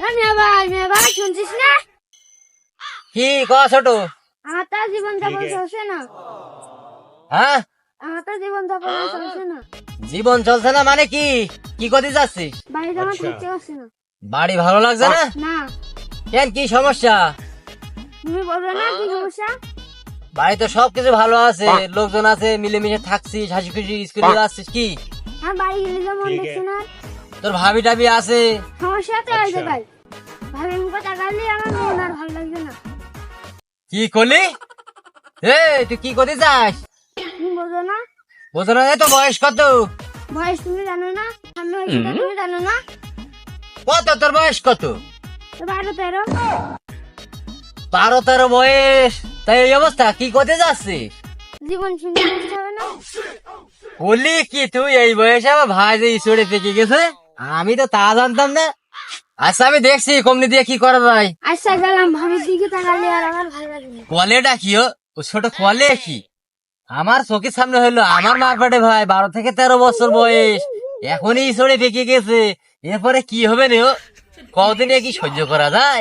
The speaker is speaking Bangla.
মেয়ে ভাই মেয়ে ভাই শুনছিস না? কি ক ছোট? আমার তো জীবন যাপন চলছে না। হ্যাঁ? আমার তো জীবন যাপন চলছে না। জীবন চলছে না মানে কি? কি করতে যাচ্ছিস? বাড়িতে আমার থাকতে পারছি না। বাড়ি ভালো লাগছে না? না। কেন কি সমস্যা? তুমি বলবে না কি সমস্যা? বাড়িতে সবকিছু ভালো আছে লোকজন আছে মিলেমিশে থাকছিস হাসি খুশি স্কুলে যাচ্ছিস কি? বাড়ি গেলে দেখছি না? তোর ভাবি টাবি আছে? ওই জায়গায় ভাবে মুখে তাকালে আমার মন আর ভালো লাগছে না। কি করলি? এ তুই কি করতে যাস তুমি বোঝো না? বোঝো না তো বয়স কত? বয়স তুমি জানো না? হয়েছে তুমি জানো না? কত তোর বয়স কত? বারো তেরো। বারো তেরো বয়স। তাই এই অবস্থা কি করতে যাচ্ছিস? জীবন সুন্দর হবে না? বললি কি তুই? এই বয়সে আমার ভাই যে ঈশ্বরে পেকে গেছে? আমি তো তা জানতাম না। আচ্ছা আমি দেখছি কমনি দিয়ে কি করা যায়। আচ্ছা গেলাম। ভাবির দিকে তাকালে আর আমার ভালো লাগে কলেটা কি ও? ছোট কলে কি? আমার চোখের সামনে হইল আমার মারপাটে ভাই বারো থেকে তেরো বছর বয়স। এখনই সরে পেকে গেছে। এরপরে কি হবে নে ও? কদিনে কি সহ্য করা যায়?